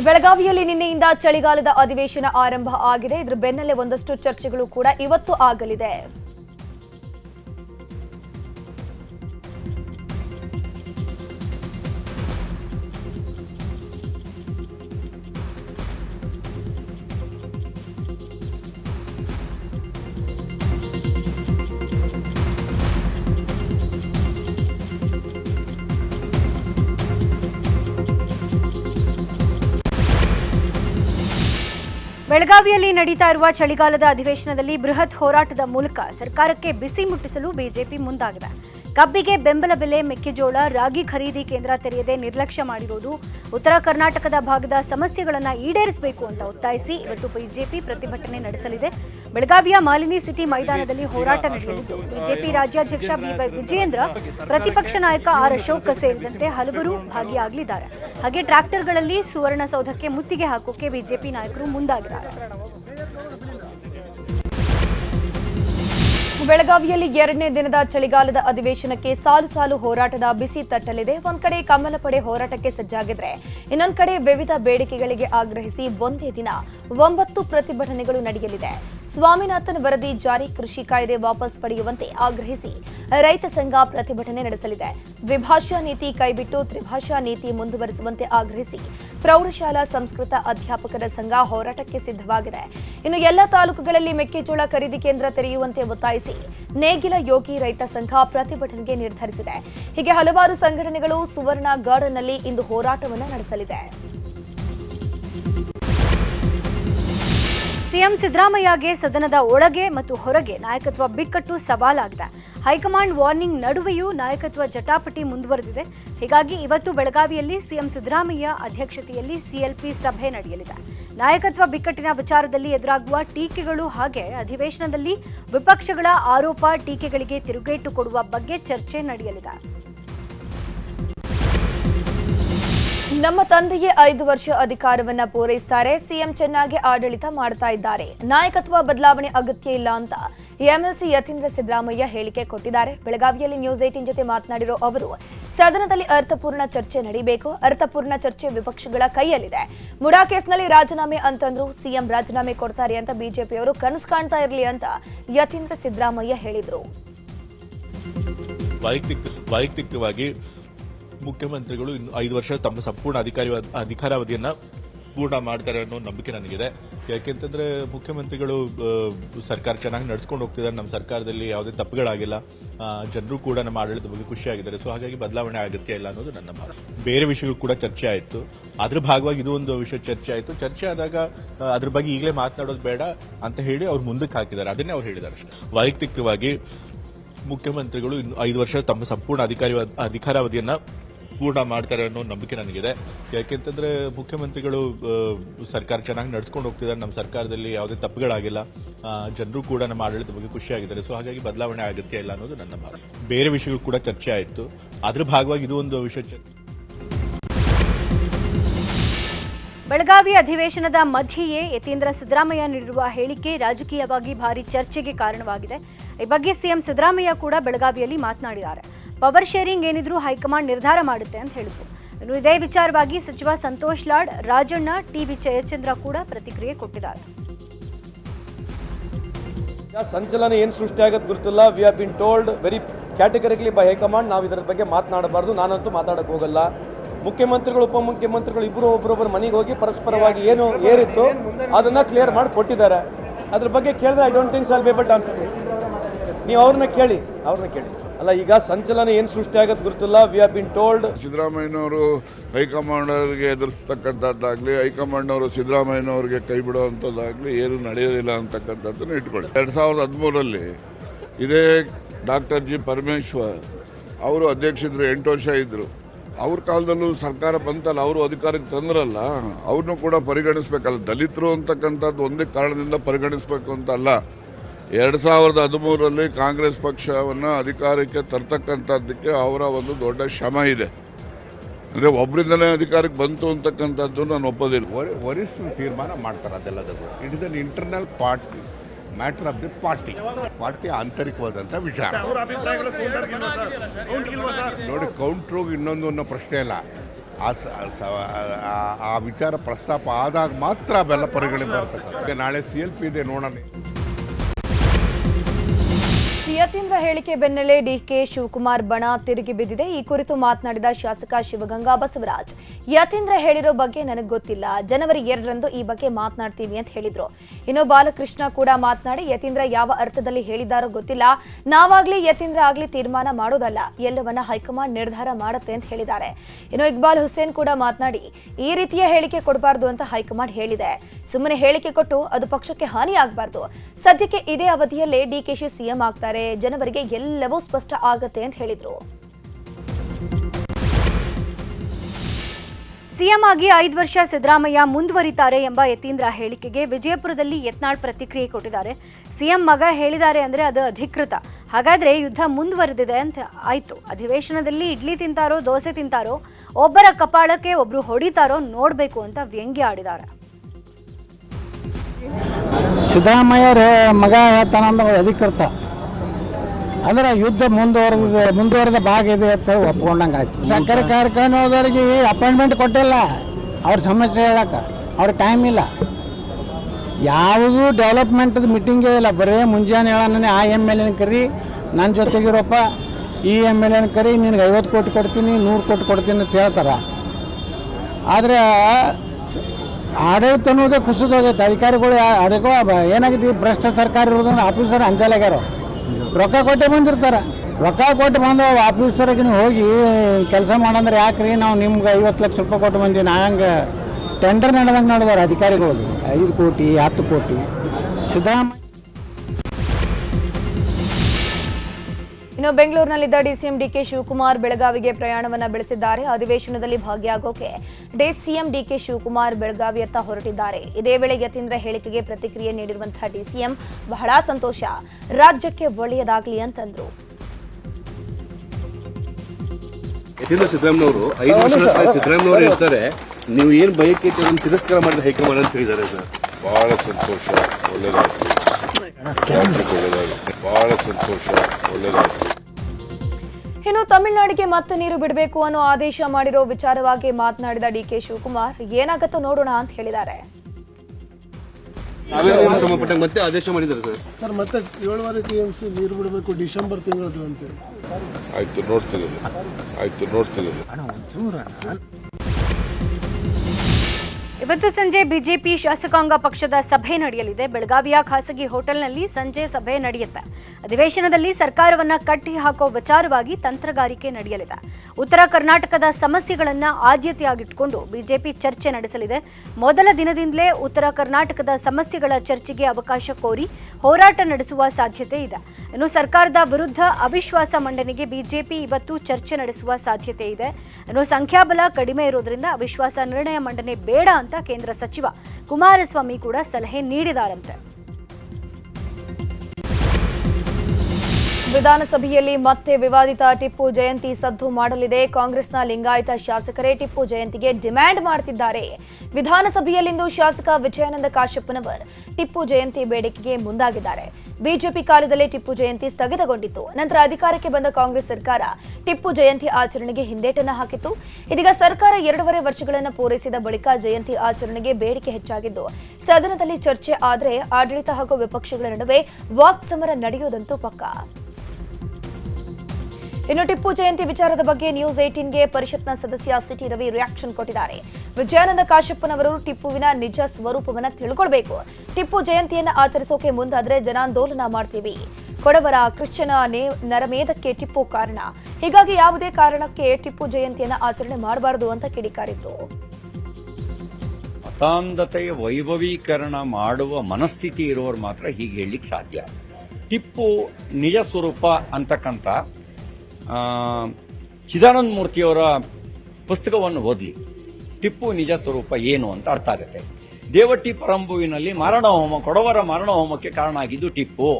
ಬೆಳಗಾವಿಯಲ್ಲಿ ನಿನ್ನೆಯಿಂದ ಚಳಿಗಾಲದ ಅಧಿವೇಶನ ಆರಂಭ ಆಗಿದೆ. ಇದರ ಬೆನ್ನಲ್ಲೇ ಒಂದಷ್ಟು ಚರ್ಚೆಗಳು ಕೂಡ ಇವತ್ತು ಆಗಲಿದೆ. ಬೆಳಗಾವಿಯಲ್ಲಿ ನಡೀತಾ ಇರುವ ಚಳಿಗಾಲದ ಅಧಿವೇಶನದಲ್ಲಿ ಬೃಹತ್ ಹೋರಾಟದ ಮೂಲಕ ಸರ್ಕಾರಕ್ಕೆ ಬಿಸಿ ಮುಟ್ಟಿಸಲು ಬಿಜೆಪಿ ಮುಂದಾಗಿದೆ. ಕಬ್ಬಿಗೆ ಬೆಂಬಲ ಬೆಲೆ, ಮೆಕ್ಕೆಜೋಳ, ರಾಗಿ ಖರೀದಿ ಕೇಂದ್ರ ತೆರೆಯದೆ ನಿರ್ಲಕ್ಷ್ಯ ಮಾಡಿರುವುದು ಉತ್ತರ ಕರ್ನಾಟಕದ ಭಾಗದ ಸಮಸ್ಯೆಗಳನ್ನು ಈಡೇರಿಸಬೇಕು ಅಂತ ಒತ್ತಾಯಿಸಿ ಇವತ್ತು ಬಿಜೆಪಿ ಪ್ರತಿಭಟನೆ ನಡೆಸಲಿದೆ. ಬೆಳಗಾವಿಯ ಮಾಲಿನಿ ಸಿಟಿ ಮೈದಾನದಲ್ಲಿ ಹೋರಾಟ ನಡೆಯಲಿದ್ದು, ಬಿಜೆಪಿ ರಾಜ್ಯಾಧ್ಯಕ್ಷ ಬಿವೈ ವಿಜಯೇಂದ್ರ, ಪ್ರತಿಪಕ್ಷ ನಾಯಕ ಆರ್ ಅಶೋಕ್ ಸೇರಿದಂತೆ ಹಲವರು ಭಾಗಿಯಾಗಲಿದ್ದಾರೆ. ಹಾಗೆ ಟ್ರ್ಯಾಕ್ಟರ್ಗಳಲ್ಲಿ ಸುವರ್ಣಸೌಧಕ್ಕೆ ಮುತ್ತಿಗೆ ಹಾಕೋಕೆ ಬಿಜೆಪಿ ನಾಯಕರು ಮುಂದಾಗಿದ್ದಾರೆ. ಬೆಳಗಾವಿಯಲ್ಲಿ ಎರಡನೇ ದಿನದ ಚಳಿಗಾಲದ ಅಧಿವೇಶನಕ್ಕೆ ಸಾಲು ಸಾಲು ಹೋರಾಟದ ಬಿಸಿ ತಟ್ಟಲಿದೆ. ಒಂದ್ ಕಡೆ ಕಮಲ ಪಡೆ ಹೋರಾಟಕ್ಕೆ ಸಜ್ಜಾಗಿದ್ರೆ, ಇನ್ನೊಂದು ಕಡೆ ವಿವಿಧ ಬೇಡಿಕೆಗಳಿಗೆ ಆಗ್ರಹಿಸಿ ಒಂದೇ ದಿನ ಒಂಬತ್ತು ಪ್ರತಿಭಟನೆಗಳು ನಡೆಯಲಿದೆ. ಸ್ವಾಮಿನಾಥನ್ ವರದಿ ಜಾರಿ, ಕೃಷಿ ಕಾಯ್ದೆ ವಾಪಸ್ ಪಡೆಯುವಂತೆ ಆಗ್ರಹಿಸಿ ರೈತ ಸಂಘ ಪ್ರತಿಭಟನೆ ನಡೆಸಲಿದೆ. ದ್ವಿಭಾಷಾ ನೀತಿ ಕೈಬಿಟ್ಟು ತ್ರಿಭಾಷಾ ನೀತಿ ಮುಂದುವರೆಸುವಂತೆ ಆಗ್ರಹಿಸಿ ಪ್ರೌಢಶಾಲಾ ಸಂಸ್ಕೃತ ಅಧ್ಯಾಪಕರ ಸಂಘ ಹೋರಾಟಕ್ಕೆ ಸಿದ್ಧವಾಗಿದೆ. ಇನ್ನು ಎಲ್ಲ ತಾಲೂಕುಗಳಲ್ಲಿ ಮೆಕ್ಕೆಜೋಳ ಖರೀದಿ ಕೇಂದ್ರ ತೆರೆಯುವಂತೆ ಒತ್ತಾಯಿಸಿ ನೇಗಿಲ ಯೋಗಿ ರೈತ ಸಂಘ ಪ್ರತಿಭಟನೆಗೆ ನಿರ್ಧರಿಸಿದೆ. ಹೀಗೆ ಹಲವಾರು ಸಂಘಟನೆಗಳು ಸುವರ್ಣ ಗಾರ್ಡನ್ನಲ್ಲಿ ಇಂದು ಹೋರಾಟವನ್ನು ನಡೆಸಲಿದೆ. ಸಿಎಂ ಸಿದ್ದರಾಮಯ್ಯಗೆ ಸದನದ ಒಳಗೆ ಮತ್ತು ಹೊರಗೆ ನಾಯಕತ್ವ ಬಿಕ್ಕಟ್ಟು ಸವಾಲಾಗಿದೆ. ಹೈಕಮಾಂಡ್ ವಾರ್ನಿಂಗ್ ನಡುವೆಯೂ ನಾಯಕತ್ವ ಜಟಾಪಟಿ ಮುಂದುವರೆದಿದೆ. ಹೀಗಾಗಿ ಇವತ್ತು ಬೆಳಗಾವಿಯಲ್ಲಿ ಸಿಎಂ ಸಿದ್ದರಾಮಯ್ಯ ಅಧ್ಯಕ್ಷತೆಯಲ್ಲಿ ಸಿಎಲ್ಪಿ ಸಭೆ ನಡೆಯಲಿದೆ. ನಾಯಕತ್ವ ಬಿಕ್ಕಟ್ಟಿನ ವಿಚಾರದಲ್ಲಿ ಎದುರಾಗುವ ಟೀಕೆಗಳು ಹಾಗೆ ಅಧಿವೇಶನದಲ್ಲಿ ವಿಪಕ್ಷಗಳ ಆರೋಪ ಟೀಕೆಗಳಿಗೆ ತಿರುಗೇಟು ಕೊಡುವ ಬಗ್ಗೆ ಚರ್ಚೆ ನಡೆಯಲಿದೆ. ನಮ್ಮ ತಂದೆಯೇ ಐದು ವರ್ಷ ಅಧಿಕಾರವನ್ನ ಪೂರೈಸುತ್ತಾರೆ ಸಿಎಂ ಚೆನ್ನಾಗಿ ಆಡಳಿತ ಮಾಡ್ತಾ ಇದ್ದಾರೆ. ನಾಯಕತ್ವ ಬದಲಾವಣೆ ಅಗತ್ಯ ಇಲ್ಲ ಅಂತ ಎಂಎಲ್ಸಿ ಯತೀಂದ್ರ ಸಿದ್ದರಾಮಯ್ಯ ಹೇಳಿಕೆ ಕೊಟ್ಟಿದ್ದಾರೆ. ಬೆಳಗಾವಿಯಲ್ಲಿ ನ್ಯೂಸ್ ಏಟಿನ್ ಜೊತೆ ಮಾತನಾಡಿರೋ ಅವರು, ಸದನದಲ್ಲಿ ಅರ್ಥಪೂರ್ಣ ಚರ್ಚೆ ನಡೀಬೇಕು. ಅರ್ಥಪೂರ್ಣ ಚರ್ಚೆ ವಿಪಕ್ಷಗಳ ಕೈಯಲ್ಲಿದೆ. ಮುಡಾ ಕೇಸ್ನಲ್ಲಿ ರಾಜೀನಾಮೆ ಅಂತಂದ್ರು ಸಿಎಂ ರಾಜೀನಾಮೆ ಕೊಡ್ತಾರೆ ಅಂತ ಬಿಜೆಪಿಯವರು ಕನಸು ಕಾಣ್ತಾ ಇರಲಿ ಅಂತ ಯತೀಂದ್ರ ಸಿದ್ದರಾಮಯ್ಯ ಹೇಳಿದರು. ಮುಖ್ಯಮಂತ್ರಿಗಳು ಇನ್ನು ಐದು ವರ್ಷ ತಮ್ಮ ಸಂಪೂರ್ಣ ಅಧಿಕಾರಿ ಅಧಿಕಾರಾವಧಿಯನ್ನು ಪೂರ್ಣ ಮಾಡ್ತಾರೆ ಅನ್ನೋ ನಂಬಿಕೆ ನನಗಿದೆ. ಯಾಕೆಂತಂದ್ರೆ ಮುಖ್ಯಮಂತ್ರಿಗಳು ಸರ್ಕಾರ ಚೆನ್ನಾಗಿ ನಡ್ಸ್ಕೊಂಡು ಹೋಗ್ತಿದ್ದಾರೆ. ನಮ್ಮ ಸರ್ಕಾರದಲ್ಲಿ ಯಾವುದೇ ತಪ್ಪುಗಳಾಗಿಲ್ಲ. ಜನರು ಕೂಡ ನಮ್ಮ ಆಡಳಿತ ಬಗ್ಗೆ ಖುಷಿಯಾಗಿದ್ದಾರೆ. ಸೊ ಹಾಗಾಗಿ ಬದಲಾವಣೆ ಅಗತ್ಯ ಇಲ್ಲ ಅನ್ನೋದು ನನ್ನ ಮಾತು ಬೇರೆ ವಿಷಯಗಳು ಕೂಡ ಚರ್ಚೆ ಆಯಿತು. ಅದ್ರ ಭಾಗವಾಗಿ ಇದು ಒಂದು ವಿಷಯ ಚರ್ಚೆ ಆಯಿತು. ಚರ್ಚೆ ಆದಾಗ ಅದ್ರ ಬಗ್ಗೆ ಈಗಲೇ ಮಾತನಾಡೋದು ಬೇಡ ಅಂತ ಹೇಳಿ ಅವ್ರು ಮುಂದಕ್ಕೆ ಹಾಕಿದ್ದಾರೆ. ಅದನ್ನೇ ಅವ್ರು ಹೇಳಿದ್ದಾರೆ. ವೈಯಕ್ತಿಕವಾಗಿ ಮುಖ್ಯಮಂತ್ರಿಗಳು ಇನ್ನು ಐದು ವರ್ಷ ತಮ್ಮ ಸಂಪೂರ್ಣ ಅಧಿಕಾರಿ ಅಧಿಕಾರಾವಧಿಯನ್ನ ಪೂರ್ಣ ಮಾಡ್ತಾರೆ ಅನ್ನೋ ನಂಬಿಕೆ ನನಗಿದೆ. ಯಾಕೆಂತಂದ್ರೆ ಮುಖ್ಯಮಂತ್ರಿಗಳು ಸರ್ಕಾರ ಚೆನ್ನಾಗಿ ನಡ್ಸ್ಕೊಂಡು ಹೋಗ್ತಿದ್ದಾರೆ. ನಮ್ಮ ಸರ್ಕಾರದಲ್ಲಿ ಯಾವುದೇ ತಪ್ಪುಗಳಾಗಿಲ್ಲ. ಜನರು ಕೂಡ ನಮ್ಮ ಆಡಳಿತ ಬಗ್ಗೆ ಖುಷಿಯಾಗಿದ್ದಾರೆ. ಸೊ ಹಾಗಾಗಿ ಬದಲಾವಣೆ ಅಗತ್ಯ ಇಲ್ಲ ಅನ್ನೋದು ನನ್ನ ಮಾತು ಬೇರೆ ವಿಷಯಗಳು ಕೂಡ ಚರ್ಚೆ ಆಯಿತು. ಅದ್ರ ಭಾಗವಾಗಿ ಇದು ಒಂದು ವಿಷಯ ಬೆಳಗಾವಿ ಅಧಿವೇಶನದ ಮಧ್ಯೆಯೇ ಯತೀಂದ್ರ ಸಿದ್ದರಾಮಯ್ಯ ನೀಡಿರುವ ಹೇಳಿಕೆ ರಾಜಕೀಯವಾಗಿ ಭಾರಿ ಚರ್ಚೆಗೆ ಕಾರಣವಾಗಿದೆ. ಈ ಬಗ್ಗೆ ಸಿಎಂ ಸಿದ್ದರಾಮಯ್ಯ ಕೂಡ ಬೆಳಗಾವಿಯಲ್ಲಿ ಮಾತನಾಡಿದ್ದಾರೆ. ಪವರ್ ಶೇರಿಂಗ್ ಏನಿದ್ರೂ ಹೈಕಮಾಂಡ್ ನಿರ್ಧಾರ ಮಾಡುತ್ತೆ ಅಂತ ಹೇಳಿದ್ರು. ಇನ್ನು ಇದೇ ವಿಚಾರವಾಗಿ ಸಚಿವ ಸಂತೋಷ್ ಲಾಡ್ ರಾಜಣ್ಣ ಟಿವಿ ಜಯಚಂದ್ರ ಕೂಡ ಪ್ರತಿಕ್ರಿಯೆ ಕೊಟ್ಟಿದ್ದಾರೆ. ಸಂಚಲನ ಏನು ಸೃಷ್ಟಿ ಆಗೋದು ಗೊತ್ತಿಲ್ಲ. We have been told very categorically by high command ನಾವು ಇದರ ಬಗ್ಗೆ ಮಾತನಾಡಬಾರ್ದು. ನಾನಂತೂ ಮಾತಾಡಕ್ಕೆ ಹೋಗಲ್ಲ. ಮುಖ್ಯಮಂತ್ರಿಗಳು ಉಪಮುಖ್ಯಮಂತ್ರಿಗಳು ಇಬ್ಬರು ಒಬ್ಬರೊಬ್ಬರ ಮನೆಗೆ ಹೋಗಿ ಪರಸ್ಪರವಾಗಿ ಏನು ಏರಿತ್ತು ಅದನ್ನ ಕ್ಲಿಯರ್ ಮಾಡಿ ಕೊಟ್ಟಿದ್ದಾರೆ. ಅದ್ರ ಬಗ್ಗೆ ಕೇಳಿದ್ರೆ ಐ ಡೋಂಟ್ ಥಿಂಕ್ ಸಾಲ್ ಬೇಬಲ್ ಡಾನ್ಸ್ ನೀವು ಅವ್ರನ್ನ ಕೇಳಿ ಅವ್ರನ್ನ ಕೇಳಿ. ಅಲ್ಲ, ಈಗ ಸಂಚಲನ ಏನು ಸೃಷ್ಟಿ ಆಗೋದು ಗೊತ್ತಿಲ್ಲ. ವಿ ಹ್ಯಾವ್ ಬಿನ್ ಟೋಲ್ಡ್ ಸಿದ್ದರಾಮಯ್ಯನವರು ಹೈಕಮಾಂಡ್ ಅವರಿಗೆ ಎದುರಿಸ್ತಕ್ಕಂಥದ್ದಾಗಲಿ ಹೈಕಮಾಂಡ್ ಅವರು ಸಿದ್ದರಾಮಯ್ಯನವರಿಗೆ ಕೈ ಬಿಡುವಂಥದ್ದಾಗಲಿ ಏನು ನಡೆಯೋದಿಲ್ಲ ಅಂತಕ್ಕಂಥದ್ದನ್ನು ಇಟ್ಕೊಳ್ಳಿ. ಎರಡು ಸಾವಿರದ ಹದಿಮೂರಲ್ಲಿ ಇದೇ ಡಾಕ್ಟರ್ ಜಿ ಪರಮೇಶ್ವರ್ ಅವರು ಅಧ್ಯಕ್ಷರು ಎಂಟು ವರ್ಷ ಇದ್ದರು ಅವ್ರ ಕಾಲದಲ್ಲೂ ಸರ್ಕಾರ ಬಂತಲ್ಲ, ಅವರು ಅಧಿಕಾರಕ್ಕೆ ತಂದ್ರಲ್ಲ, ಅವ್ರನ್ನೂ ಕೂಡ ಪರಿಗಣಿಸ್ಬೇಕಲ್ಲ. ದಲಿತರು ಅಂತಕ್ಕಂಥದ್ದು ಒಂದೇ ಕಾರಣದಿಂದ ಪರಿಗಣಿಸ್ಬೇಕು ಅಂತ ಅಲ್ಲ. ಎರಡು ಸಾವಿರದ ಹದಿಮೂರರಲ್ಲಿ ಕಾಂಗ್ರೆಸ್ ಪಕ್ಷವನ್ನು ಅಧಿಕಾರಕ್ಕೆ ತರ್ತಕ್ಕಂಥದ್ದಕ್ಕೆ ಅವರ ಒಂದು ದೊಡ್ಡ ಶ್ರಮ ಇದೆ. ಅಂದರೆ ಒಬ್ಬರಿಂದಲೇ ಅಧಿಕಾರಕ್ಕೆ ಬಂತು ಅಂತಕ್ಕಂಥದ್ದು ನಾನು ಒಪ್ಪೋದಿಲ್ಲ. ವರಿ- ವರಿಷ್ಠರು ತೀರ್ಮಾನ ಮಾಡ್ತಾರೆ ಅದೆಲ್ಲದಕ್ಕೂ. It is an internal party matter of the party party ಆಂತರಿಕವಾದಂಥ ವಿಚಾರ. ನೋಡಿ ಕೌಂಟ್ರು ಇನ್ನೊಂದು ಅನ್ನೋ ಪ್ರಶ್ನೆ ಇಲ್ಲ ಆ ವಿಚಾರ ಪ್ರಸ್ತಾಪ ಆದಾಗ ಮಾತ್ರ ಅವೆಲ್ಲ ಪರಿಗಣನೆ ಬರ್ತದೆ. ನಾಳೆ ಸಿ ಎಲ್ ಪಿ ಇದೆ ನೋಡೋಣ. ಯತೀಂದ್ರ ಹೇಳಿಕೆ ಬೆನ್ನಲ್ಲೇ ಡಿಕೆ ಶಿವಕುಮಾರ್ ಬಣ ತಿರುಗಿ ಬಿದ್ದಿದೆ. ಈ ಕುರಿತು ಮಾತನಾಡಿದ ಶಾಸಕ ಶಿವಗಂಗಾ ಬಸವರಾಜ್, ಯತೀಂದ್ರ ಹೇಳಿರೋ ಬಗ್ಗೆ ನನಗೆ ಗೊತ್ತಿಲ್ಲ. ಜನವರಿ ಎರಡರಂದು ಈ ಬಗ್ಗೆ ಮಾತನಾಡ್ತೀವಿ ಅಂತ ಹೇಳಿದ್ರು. ಇನ್ನು ಬಾಲಕೃಷ್ಣ ಕೂಡ ಮಾತನಾಡಿ, ಯತೀಂದ್ರ ಯಾವ ಅರ್ಥದಲ್ಲಿ ಹೇಳಿದಾರೋ ಗೊತ್ತಿಲ್ಲ. ನಾವಾಗ್ಲಿ ಯತೀಂದ್ರ ಆಗ್ಲಿ ತೀರ್ಮಾನ ಮಾಡೋದಲ್ಲ. ಎಲ್ಲವನ್ನ ಹೈಕಮಾಂಡ್ ನಿರ್ಧಾರ ಮಾಡುತ್ತೆ ಅಂತ ಹೇಳಿದ್ದಾರೆ. ಇನ್ನು ಇಕ್ಬಾಲ್ ಹುಸೇನ್ ಕೂಡ ಮಾತನಾಡಿ, ಈ ರೀತಿಯ ಹೇಳಿಕೆ ಕೊಡಬಾರ್ದು ಅಂತ ಹೈಕಮಾಂಡ್ ಹೇಳಿದೆ. ಸುಮ್ಮನೆ ಹೇಳಿಕೆ ಕೊಟ್ಟು ಅದು ಪಕ್ಷಕ್ಕೆ ಹಾನಿ ಆಗಬಾರ್ದು. ಸದ್ಯಕ್ಕೆ ಇದೇ ಅವಧಿಯಲ್ಲೇ ಡಿಕೆಶಿ ಸಿಎಂ ಆಗ್ತಾರೆ ಜನವರಿಗೆ ಎಲ್ಲವೂ ಸ್ಪಷ್ಟ ಆಗತ್ತೆ ಅಂತ ಹೇಳಿದ್ರು. ಸಿಎಂ ಆಗಿ ಐದು ವರ್ಷ ಸಿದ್ದರಾಮಯ್ಯ ಮುಂದುವರಿತಾರೆ ಎಂಬ ಯತೀಂದ್ರ ಹೇಳಿಕೆಗೆ ವಿಜಯಪುರದಲ್ಲಿ ಯತ್ನಾಳ್ ಪ್ರತಿಕ್ರಿಯೆ ಕೊಟ್ಟಿದ್ದಾರೆ. ಸಿಎಂ ಮಗ ಹೇಳಿದ್ದಾರೆ ಅಂದ್ರೆ ಅದು ಅಧಿಕೃತ. ಹಾಗಾದ್ರೆ ಯುದ್ಧ ಮುಂದುವರೆದಿದೆ ಅಂತ ಆಯ್ತು. ಅಧಿವೇಶನದಲ್ಲಿ ಇಡ್ಲಿ ತಿಂತಾರೋ, ದೋಸೆ ತಿಂತಾರೋ, ಒಬ್ಬರ ಕಪಾಳಕ್ಕೆ ಒಬ್ರು ಹೊಡಿತಾರೋ ನೋಡ್ಬೇಕು ಅಂತ ವ್ಯಂಗ್ಯ ಆಡಿದ್ದಾರೆ. ಸಿದ್ದರಾಮಯ್ಯರ ಮಗ ಹೇಳ್ತಾನ ಅಧಿಕೃತ. ಅಂದ್ರೆ ಯುದ್ಧ ಮುಂದುವರೆದ ಮುಂದುವರೆದ ಭಾಗ ಇದೆ ಅಂತ ಒಪ್ಕೊಂಡಂಗೆ ಆಯ್ತು. ಸಕ್ಕರೆ ಕಾರ್ಖಾನೆದವ್ರಿಗೆ ಅಪಾಯಿಂಟ್ಮೆಂಟ್ ಕೊಟ್ಟಿಲ್ಲ. ಅವ್ರ ಸಮಸ್ಯೆ ಹೇಳಕ್ಕೆ. ಅವ್ರ ಟೈಮ್ ಇಲ್ಲ. ಯಾವುದೂ ಡೆವಲಪ್ಮೆಂಟ್ದು ಮೀಟಿಂಗೇ ಇಲ್ಲ. ಬರೀ ಮುಂಜಾನೆ ಹೇಳೋಣ ಆ ಎಂ ಎಲ್ ಎನ ಕರಿ ನನ್ನ ಜೊತೆಗಿರೋಪ್ಪ, ಈ ಎಂ ಎಲ್ ಎನ ಕರಿ, ನಿನಗೆ ಐವತ್ತು ಕೋಟಿ ಕೊಡ್ತೀನಿ, ನೂರು ಕೋಟಿ ಕೊಡ್ತೀನಿ ಅಂತ ಹೇಳ್ತಾರೆ. ಆದರೆ, ಆಡಳಿತ ಅನ್ನೋದೇ ಕುಸಿದೋಗೈತೆ ಅಧಿಕಾರಿಗಳು ಅದಕ್ಕೋ ಏನಾಗಿದೆ? ಭ್ರಷ್ಟ ಸರ್ಕಾರ ಇರೋದನ್ನ ಆಫೀಸರ್ ಅಂಜಲಾಗ್ಯಾರ ರೊಕ್ಕ ಕೊಟ್ಟೆ ಬಂದಿರ್ತಾರೆ. ರೊಕ್ಕ ಕೊಟ್ಟು ಬಂದು ಆಫೀಸರ್ಗೆ ನೀವು ಹೋಗಿ ಕೆಲಸ ಮಾಡಂದ್ರೆ ಯಾಕ್ರಿ ನಾವು ನಿಮ್ಗೆ ಐವತ್ತು ಲಕ್ಷ ರೂಪಾಯಿ ಕೊಟ್ಟು ಬಂದಿ ನಾ ಹಂಗೆ ಟೆಂಡರ್ ನಡೆದಂಗೆ ನಡೆದವ್ರು ಅಧಿಕಾರಿಗಳು. ಐದು ಕೋಟಿ, ಹತ್ತು ಕೋಟಿ. ಸಿದ್ದರಾಮಯ್ಯ ಇನ್ನು ಬೆಂಗಳೂರಿನಲ್ಲಿದ್ದ ಡಿಸಿಎಂ ಡಿಕೆ ಶಿವಕುಮಾರ್ ಬೆಳಗಾವಿಗೆ ಪ್ರಯಾಣವನ್ನ ಬೆಳೆಸಿದ್ದಾರೆ. ಅಧಿವೇಶನದಲ್ಲಿ ಭಾಗಿಯಾಗೋಕೆ ಡಿಸಿಎಂ ಡಿಕೆ ಶಿವಕುಮಾರ್ ಬೆಳಗಾವಿಯತ್ತ ಹೊರಟಿದ್ದಾರೆ. ಇದೇ ವೇಳೆ ಯತೀಂದ್ರ ಹೇಳಿಕೆಗೆ ಪ್ರತಿಕ್ರಿಯೆ ನೀಡಿರುವಂತಹ ಡಿಸಿಎಂ ಬಹಳ ಸಂತೋಷ. ರಾಜ್ಯಕ್ಕೆ ಒಳ್ಳೆಯದಾಗಲಿ ಅಂತಂದ್ರು. ಯತೀಂದ್ರ ಸಿದ್ದರಾಮಯ್ಯವರು ಐದು ವರ್ಷಗಳ ಸಿದ್ದರಾಮಯ್ಯವರು ಇರ್ತಾರೆ ನೀವು ಏನು ಬಯಕೆ ಇತ್ತು ಅದನ್ನು ತಿರಸ್ಕಾರ ಮಾಡಿದ ಹೈಕಮಾಂಡ್ ಅಂತ ಹೇಳಿದ್ದಾರೆ ಸರ್. ಬಹಳ ಸಂತೋಷ. ಒಳ್ಳೇದಾಗ್ತದೆ ಬಹಳ ಸಂತೋಷ. ಒಳ್ಳೇದಾಗ್ತದೆ ಇನ್ನು ತಮಿಳುನಾಡಿಗೆ ಮತ್ತೆ ನೀರು ಬಿಡಬೇಕು ಅನ್ನೋ ಆದೇಶ ಮಾಡಿರೋ ವಿಚಾರವಾಗಿ ಮಾತನಾಡಿದ ಡಿಕೆ ಶಿವಕುಮಾರ್ ಏನಾಗತ್ತೋ ನೋಡೋಣ ಅಂತ ಹೇಳಿದ್ದಾರೆ. ಕಾವೇರಿ ಮತ್ತೆ ಆದೇಶ ಮಾಡಿದ್ದಾರೆ ಸರ್. ಸರ್ ಮತ್ತೆ ಏಳುವರೆ ಟಿ ಎಂ ಸಿ ನೀರು ಬಿಡಬೇಕು ಡಿಸೆಂಬರ್ ತಿಂಗಳದು ಅಂತೇಳಿ ಆಯ್ತು ನೋಡ್ತೀನಿ. ಆಯ್ತು ನೋಡ್ತೀನಿ. ಇವತ್ತು ಸಂಜೆ ಬಿಜೆಪಿ ಶಾಸಕಾಂಗ ಪಕ್ಷದ ಸಭೆ ನಡೆಯಲಿದೆ. ಬೆಳಗಾವಿಯ ಖಾಸಗಿ ಹೋಟೆಲ್ನಲ್ಲಿ ಸಂಜೆ ಸಭೆ ನಡೆಯುತ್ತೆ. ಅಧಿವೇಶನದಲ್ಲಿ ಸರ್ಕಾರವನ್ನ ಕಟ್ಟಿ ಹಾಕೋ ವಿಚಾರವಾಗಿ ತಂತ್ರಗಾರಿಕೆ ನಡೆಯಲಿದೆ. ಉತ್ತರ ಕರ್ನಾಟಕದ ಸಮಸ್ಯೆಗಳನ್ನ ಆದ್ಯತೆಯಾಗಿಟ್ಕೊಂಡು ಬಿಜೆಪಿ ಚರ್ಚೆ ನಡೆಸಲಿದೆ. ಮೊದಲ ದಿನದಿಂದಲೇ ಉತ್ತರ ಕರ್ನಾಟಕದ ಸಮಸ್ಯೆಗಳ ಚರ್ಚೆಗೆ ಅವಕಾಶ ಕೋರಿ ಹೋರಾಟ ನಡೆಸುವ ಸಾಧ್ಯತೆ ಇದೆ. ಇನ್ನು ಸರ್ಕಾರದ ವಿರುದ್ಧ ಅವಿಶ್ವಾಸ ಮಂಡನೆಗೆ ಬಿಜೆಪಿ ಇವತ್ತು ಚರ್ಚೆ ನಡೆಸುವ ಸಾಧ್ಯತೆ ಇದೆ. ಇನ್ನು ಸಂಖ್ಯಾಬಲ ಕಡಿಮೆ ಇರೋದ್ರಿಂದ ಅವಿಶ್ವಾಸ ನಿರ್ಣಯ ಮಂಡನೆ ಬೇಡ ಅಂತ ಕೇಂದ್ರ ಸಚಿವ ಕುಮಾರಸ್ವಾಮಿ ಕೂಡ ಸಲಹೆ ನೀಡಿದಾರಂತೆ. ವಿಧಾನಸಭೆಯಲ್ಲಿ ಮತ್ತೆ ವಿವಾದಿತ ಟಿಪ್ಪು ಜಯಂತಿ ಸದ್ದು ಮಾಡಲಿದೆ. ಕಾಂಗ್ರೆಸ್ನ ಲಿಂಗಾಯತ ಶಾಸಕರೇ ಟಿಪ್ಪು ಜಯಂತಿಗೆ ಡಿಮ್ಯಾಂಡ್ ಮಾಡುತ್ತಿದ್ದಾರೆ ವಿಧಾನಸಭೆಯಲ್ಲಿಂದು ಶಾಸಕ ವಿಜಯಾನಂದ ಕಾಶಪ್ಪನವರ್ ಟಿಪ್ಪು ಜಯಂತಿ ಬೇಡಿಕೆಗೆ ಮುಂದಾಗಿದ್ದಾರೆ. ಬಿಜೆಪಿ ಕಾಲದಲ್ಲೇ ಟಿಪ್ಪು ಜಯಂತಿ ಸ್ಥಗಿತಗೊಂಡಿತ್ತು. ನಂತರ ಅಧಿಕಾರಕ್ಕೆ ಬಂದ ಕಾಂಗ್ರೆಸ್ ಸರ್ಕಾರ ಟಿಪ್ಪು ಜಯಂತಿ ಆಚರಣೆಗೆ ಹಿಂದೇಟನ್ನು ಹಾಕಿತ್ತು. ಇದೀಗ ಸರ್ಕಾರ ಎರಡೂವರೆ ವರ್ಷಗಳನ್ನು ಪೂರೈಸಿದ ಬಳಿಕ ಜಯಂತಿ ಆಚರಣೆಗೆ ಬೇಡಿಕೆ ಹೆಚ್ಚಾಗಿದ್ದು, ಸದನದಲ್ಲಿ ಚರ್ಚೆ ಆದರೆ ಆಡಳಿತ ಹಾಗೂ ವಿಪಕ್ಷಗಳ ನಡುವೆ ವಾಕ್ ಸಮರ ನಡೆಯುವುದಂತೂ ಪಕ್ಕಾ. ಇನ್ನು ಟಿಪ್ಪು ಜಯಂತಿ ವಿಚಾರದ ಬಗ್ಗೆ ನ್ಯೂಸ್ ಏಟೀನ್ಗೆ ಪರಿಷತ್ನ ಸದಸ್ಯ ಸಿಟಿ ರವಿ ರಿಯಾಕ್ಷನ್ ಕೊಟ್ಟಿದ್ದಾರೆ. ವಿಜಯಾನಂದ ಕಾಶಪ್ಪನವರು ಟಿಪ್ಪುವಿನ ನಿಜ ಸ್ವರೂಪವನ್ನು ತಿಳ್ಕೊಳ್ಬೇಕು. ಟಿಪ್ಪು ಜಯಂತಿಯನ್ನು ಆಚರಿಸೋಕೆ ಮುಂದಾದ್ರೆ ಜನಾಂದೋಲನ ಮಾಡ್ತೀವಿ. ಕೊಡವರ ಕ್ರಿಶ್ಚನ ನರಮೇಧಕ್ಕೆ ಟಿಪ್ಪು ಕಾರಣ. ಹೀಗಾಗಿ ಯಾವುದೇ ಕಾರಣಕ್ಕೆ ಟಿಪ್ಪು ಜಯಂತಿಯನ್ನು ಆಚರಣೆ ಮಾಡಬಾರದು ಅಂತ ಕಿಡಿಕಾರಿದ್ರು. ಮತಾಂಧತೆಯ ವೈಭವೀಕರಣ ಮಾಡುವ ಮನಸ್ಥಿತಿ ಇರೋರು ಮಾತ್ರ ಹೀಗೆ ಹೇಳಲಿಕ್ಕೆ ಸಾಧ್ಯ. ಟಿಪ್ಪು ನಿಜ ಸ್ವರೂಪ ಅಂತಕ್ಕಂಥ ಚಿದಾನಂದ ಮೂರ್ತಿಯವರ ಪುಸ್ತಕವನ್ನು ಓದಲಿ. ಟಿಪ್ಪು ನಿಜ ಸ್ವರೂಪ ಏನು ಅಂತ ಅರ್ಥ ಆಗುತ್ತೆ. ದೇವಟ್ಟಿ ಪರಂಬುವಿನಲ್ಲಿ ಮರಣ ಹೋಮ, ಕೊಡವರ ಮರಣ ಹೋಮಕ್ಕೆ ಕಾರಣ ಆಗಿದ್ದು ಟಿಪ್ಪು.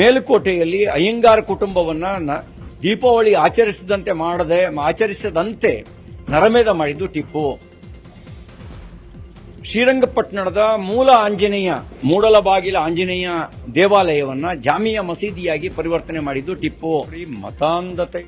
ಮೇಲುಕೋಟೆಯಲ್ಲಿ ಅಯ್ಯಂಗಾರ್ ಕುಟುಂಬವನ್ನ ದೀಪಾವಳಿ ಆಚರಿಸಿದಂತೆ ಮಾಡದೆ, ಆಚರಿಸದಂತೆ ನರಮೇಧ ಮಾಡಿದ್ದು ಟಿಪ್ಪು. ಶ್ರೀರಂಗಪಟ್ಟಣದ ಮೂಲ ಆಂಜನೇಯ ಮೂಡಲಬಾಗಿಲ ಆಂಜನೇಯ ದೇವಾಲಯವನ್ನ ಜಾಮಿಯಾ ಮಸೀದಿಯಾಗಿ ಪರಿವರ್ತನೆ ಮಾಡಿದ್ದು ಟಿಪ್ಪು. ಮತಾಂಧತೆ.